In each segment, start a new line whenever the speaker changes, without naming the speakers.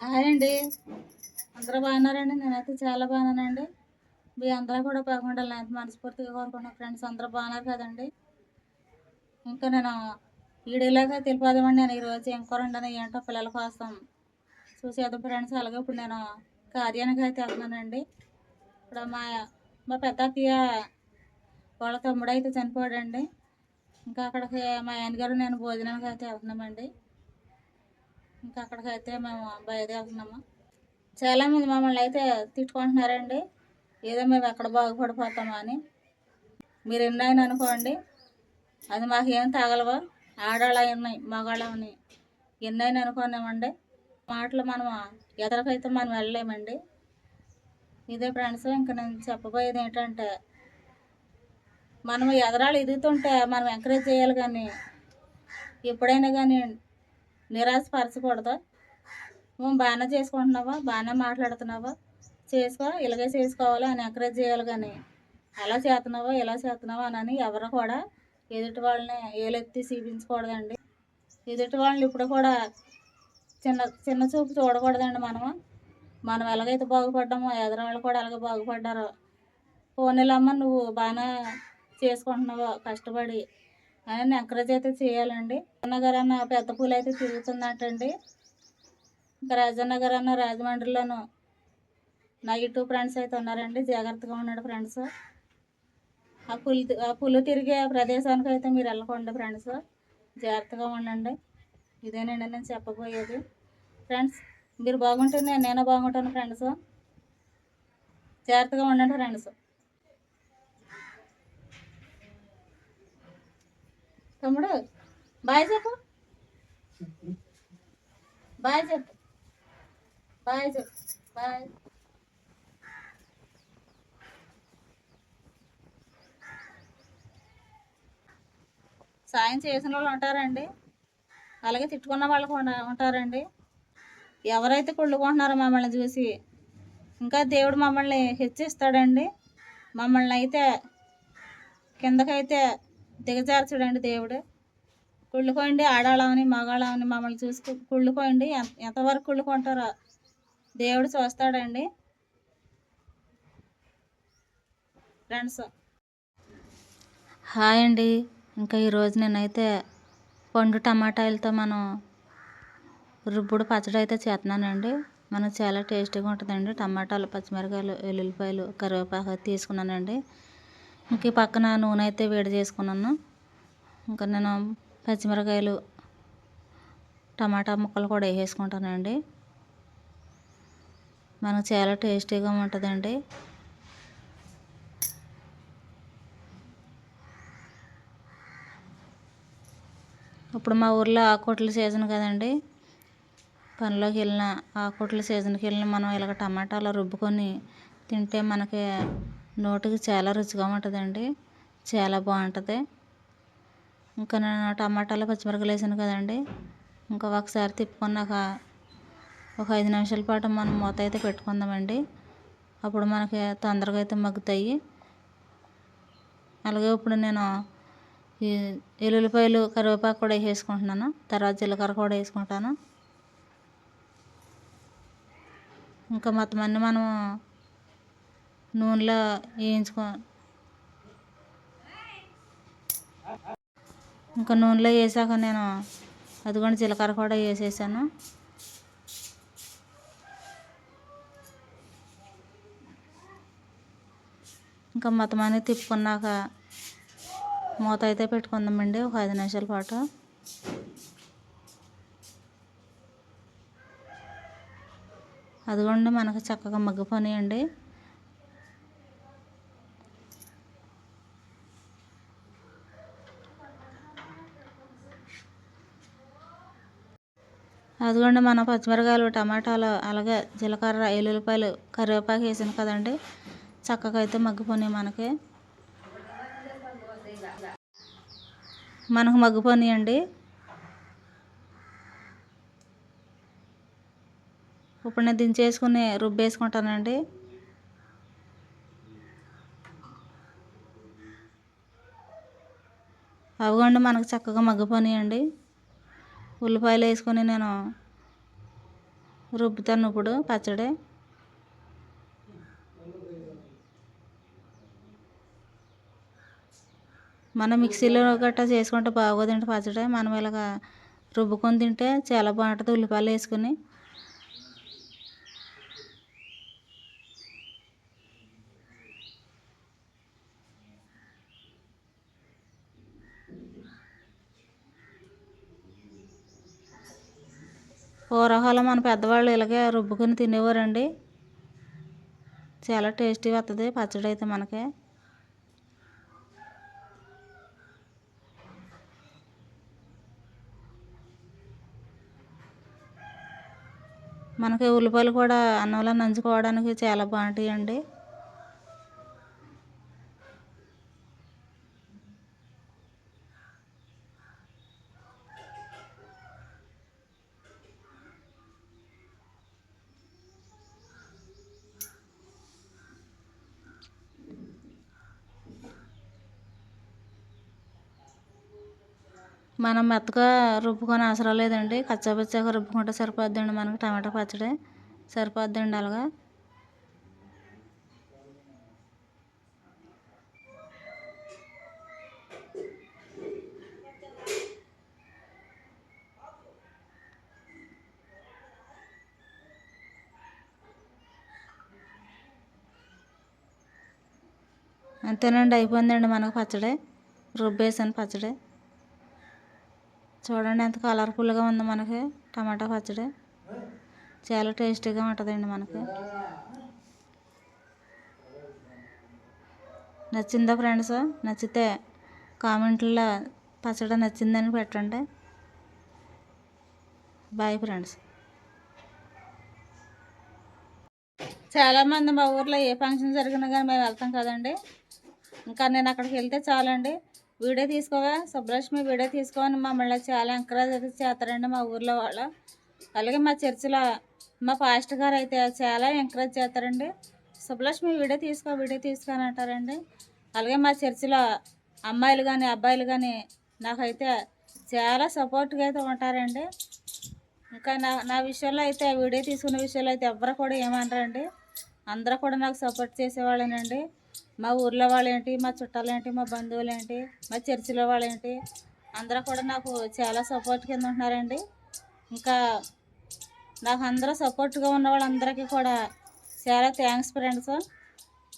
Hi అండి. అందరూ బాగున్నారండి? నేనైతే చాలా బాగున్నానండి. మీ అందరూ కూడా బాగుండాలి నేను మనస్ఫూర్తిగా కోరుకున్నా ఫ్రెండ్స్. అందరూ బాగున్నారు కదండి. ఇంకా నేను వీడియోలాగా తెలిపోదామండి నేను ఈరోజు ఏం కూర ఏంటో పిల్లల కోసం చూసేద్దాం ఫ్రెండ్స్. అలాగే ఇప్పుడు నేను కార్యానికి అయితే వెళ్తున్నానండి. ఇప్పుడు మా మా పెద్ద అత్తయ్య వాళ్ళ తమ్ముడు అయితే చనిపోయాడండి. ఇంకా అక్కడికి మా ఆయనగారు నేను భోజనానికి అయితే వెళ్తున్నామండి. ఇంకా అక్కడికి అయితే మేము బయలుదేరుతున్నాము చాలామంది మమ్మల్ని అయితే తిట్టుకుంటున్నారండి. ఏదో మేము ఎక్కడ బాగుపడిపోతామా అని. మీరు ఎన్నైనా అనుకోండి అది మాకు ఏం తగలవా? ఆడవాళ్ళు ఉన్నాయి మగవాళ్ళు ఉన్నాయి ఎన్నైనా అనుకున్నామండి మాటలు మనం ఎదరికైతే మనం వెళ్ళలేమండి. ఇదే ఫ్రెండ్స్ ఇంకా నేను చెప్పబోయేది ఏంటంటే మనం ఎదరాలు ఎదుగుతుంటే మనం ఎంకరేజ్ చేయాలి కానీ ఎప్పుడైనా కానీ నిరాశపరచకూడదు నువ్వు బాగానే చేసుకుంటున్నావా? బాగానే మాట్లాడుతున్నావా? చేసుకో ఇలాగే చేసుకోవాలి అని ఎంకరేజ్ చేయాలి కానీ అలా చేస్తున్నావా? ఇలా చేస్తున్నావా? అని ఎవరు కూడా ఎదుటి వాళ్ళని ఏలెత్తి చూపించకూడదండి ఎదుటి వాళ్ళని ఇప్పుడు కూడా చిన్న చిన్న చూపు చూడకూడదండి మనము మనం ఎలాగైతే బాగుపడ్డామో ఎదురు వాళ్ళు కూడా అలాగే బాగుపడ్డారో. పోనీలమ్మ నువ్వు బాగానే చేసుకుంటున్నావో? కష్టపడి అని ఎంకరేజ్ అయితే చేయాలండి. నగర్ అన్న పెద్ద పూలు అయితే తిరుగుతుందంటండి. ఇంకా రాజనగర్ అన్న రాజమండ్రిలోను నెగిటివ్ ఫ్రెండ్స్ అయితే ఉన్నారండి. జాగ్రత్తగా ఉన్నాడు ఫ్రెండ్స్. ఆ పులు ఆ పులు తిరిగే ప్రదేశానికి అయితే మీరు వెళ్ళకండి ఫ్రెండ్స్. జాగ్రత్తగా ఉండండి. ఇదేనండి నేను చెప్పబోయేది. ఫ్రెండ్స్ మీరు బాగుంటుంది నేను బాగుంటాను ఫ్రెండ్స్. జాగ్రత్తగా ఉండండి ఫ్రెండ్స్. తమ్ముడు బాయ్ చెప్పు. బాయ్ చెప్పు. బాయ్ చెప్పు. బాయ్. సాయం చేసిన వాళ్ళు ఉంటారండి. అలాగే తిట్టుకున్న వాళ్ళు కూడా ఉంటారండి. ఎవరైతే కుళ్ళుకుంటున్నారో మమ్మల్ని చూసి ఇంకా దేవుడు మమ్మల్ని హెచ్చిస్తాడండి. మమ్మల్ని అయితే కిందకైతే దిగజార్చడండి దేవుడు. కుళ్ళుకోండి ఆడాళ్ళమని మగాళ్ళమని మమ్మల్ని చూసుకు కుళ్ళుకోండి ఎంతవరకు కుళ్ళుకుంటారో దేవుడు చూస్తాడండి. ఫ్రెండ్స్. హాయ్ అండి. ఇంకా ఈరోజు నేనైతే పండు టమాటాలతో మనం రుబ్బుడు పచ్చడి అయితే చేస్తున్నానండి. మనం చాలా టేస్టీగా ఉంటుందండి. టమాటాలు పచ్చిమిరకాయలు వెల్లుల్లిపాయలు కరివేపాకు తీసుకున్నానండి. ఇంక పక్కన నూనె అయితే వేడి చేసుకున్నాను. ఇంకా నేను పచ్చిమిరకాయలు టమాటా ముక్కలు కూడా వేసేసుకుంటానండి. మనకు చాలా టేస్టీగా ఉంటుందండి. ఇప్పుడు మా ఊర్లో ఆకుకూరల సీజన్ కదండి. పనిలోకి వెళ్ళిన ఆకుకూరల సీజన్కి వెళ్ళిన మనం ఇలాగ టమాటాలు రుబ్బుకొని తింటే మనకి నోటికి చాలా రుచిగా ఉంటుందండి. చాలా బాగుంటుంది. ఇంకా నేను టమాటాలు పచ్చిమిరపకాయలు వేసాను కదండి. ఇంకా ఒకసారి తిప్పుకున్నాక ఒక ఐదు నిమిషాల పాటు మనం మూత అయితే పెట్టుకుందామండి. అప్పుడు మనకి తొందరగా అయితే మగ్గుతాయి. అలాగే ఇప్పుడు నేను ఈ ఎల్లుల్లిపాయలు కరివేపాకు కూడా వేసుకుంటున్నాను తర్వాత జీలకర్ర కూడా వేసుకుంటాను. ఇంకా మొత్తం అన్నీ మనం నూనెలో వేయించుకో. ఇంకా నూనెలో వేసాక నేను అదిగోండి జీలకర్ర కూడా వేసేసాను. ఇంకా మొత్తం అన్నీ తిప్పుకున్నాక మూత అయితే పెట్టుకుందామండి ఒక ఐదు నిమిషాల పాటు. అదిగోండి మనకు చక్కగా మగ్గిపోనియండి అదిగోండి మన పచ్చిమిరకాయలు టమాటాలు అలాగే జీలకర్ర ఎల్లుల్లిపాయలు కరివేపాకు వేసాను కదండి. చక్కగా అయితే మగ్గిపోయినాయి మనకి. మనకు మగ్గిపోయినాయండి. ఇప్పుడు నేను దించేసుకుని రుబ్బేసుకుంటానండి. అవిగోండి మనకు చక్కగా మగ్గిపోయినాయండి. ఉల్లిపాయలు వేసుకొని నేను రుబ్బుతాను ఇప్పుడు పచ్చడి. మనం మిక్సీలో గట్టా చేసుకుంటే బాగోదండి పచ్చడి. మనం ఇలాగ రుబ్బుకొని తింటే చాలా బాగుంటుంది ఉల్లిపాయలు వేసుకుని. పూర్వకాలం మన పెద్దవాళ్ళు ఇలాగే రుబ్బుకొని తినేవారండి. చాలా టేస్టీ వస్తుంది పచ్చడి అయితే మనకి. మనకి ఉల్లిపాయలు కూడా అన్నంలో నంచుకోవడానికి చాలా బాగుంటాయండి. మనం మెత్తగా రుబ్బుకొని అవసరం లేదండి. కచ్చాపచ్చాగా రుబ్బుకుంటే సరిపోద్దండి మనకి టమాటా పచ్చడి. సరిపోద్దండి అలాగా. అంతేనండి అయిపోయిందండి మనకు పచ్చడి. రుబ్బేసాను పచ్చడి. చూడండి ఎంత కలర్ఫుల్గా ఉంది మనకి టమాటా పచ్చడి. చాలా టేస్టీగా ఉంటుందండి మనకి. నచ్చిందా ఫ్రెండ్స్? నచ్చితే కామెంట్లో పచ్చడి నచ్చిందని పెట్టండి. బాయ్ ఫ్రెండ్స్ చాలామంది మా ఊర్లో ఏ ఫంక్షన్ జరిగినా కానీ మేము వెళ్తాం కదండి. ఇంకా నేను అక్కడికి వెళ్తే చాలండి. వీడియో తీసుకోవా? సుబ్బలక్ష్మి వీడియో తీసుకోవని మమ్మల్ని చాలా ఎంకరేజ్ అయితే చేస్తారండి మా ఊర్లో వాళ్ళు. అలాగే మా చర్చిలో మా పాస్టర్ గారు అయితే చాలా ఎంకరేజ్ చేస్తారండి. సుబ్బలక్ష్మి వీడియో తీసుకో వీడియో తీసుకోని అంటారండి. అలాగే మా చర్చిలో అమ్మాయిలు కానీ అబ్బాయిలు కానీ నాకైతే చాలా సపోర్ట్గా అయితే ఉంటారండి. ఇంకా నా నా విషయంలో అయితే వీడియో తీసుకున్న విషయంలో అయితే ఎవ్వరు కూడా ఏమంటారండి అందరూ కూడా నాకు సపోర్ట్ చేసేవాళ్ళేనండి. మా ఊర్లో వాళ్ళు ఏంటి మా చుట్టాలేంటి మా బంధువులు ఏంటి మా చర్చిలో వాళ్ళు ఏంటి అందరూ కూడా నాకు చాలా సపోర్ట్ కింద ఉంటున్నారండి. ఇంకా నాకు అందరూ సపోర్ట్గా ఉన్న వాళ్ళందరికీ కూడా చాలా థ్యాంక్స్ ఫ్రెండ్స్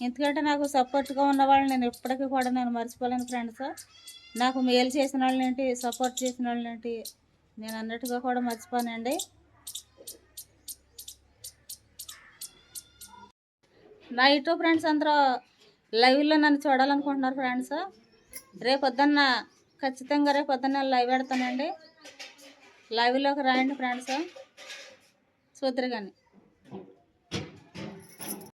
ఎందుకంటే నాకు సపోర్ట్గా ఉన్న వాళ్ళు నేను ఎప్పటికీ కూడా నేను మర్చిపోలేను ఫ్రెండ్స్ నాకు మేలు చేసిన వాళ్ళని ఏంటి సపోర్ట్ చేసిన వాళ్ళేంటి నేను అన్నట్టుగా కూడా మర్చిపోనండి. నా యూట్యూబ్ ఫ్రెండ్స్ అందరూ లైవ్లో నన్ను చూడాలనుకుంటున్నారు ఫ్రెండ్స్. రేపు పొద్దున్న ఖచ్చితంగా రేపు పొద్దున్న లైవ్ పెడతానండి లైవ్లోకి రాయండి ఫ్రెండ్స్. చూద్దరు కానీ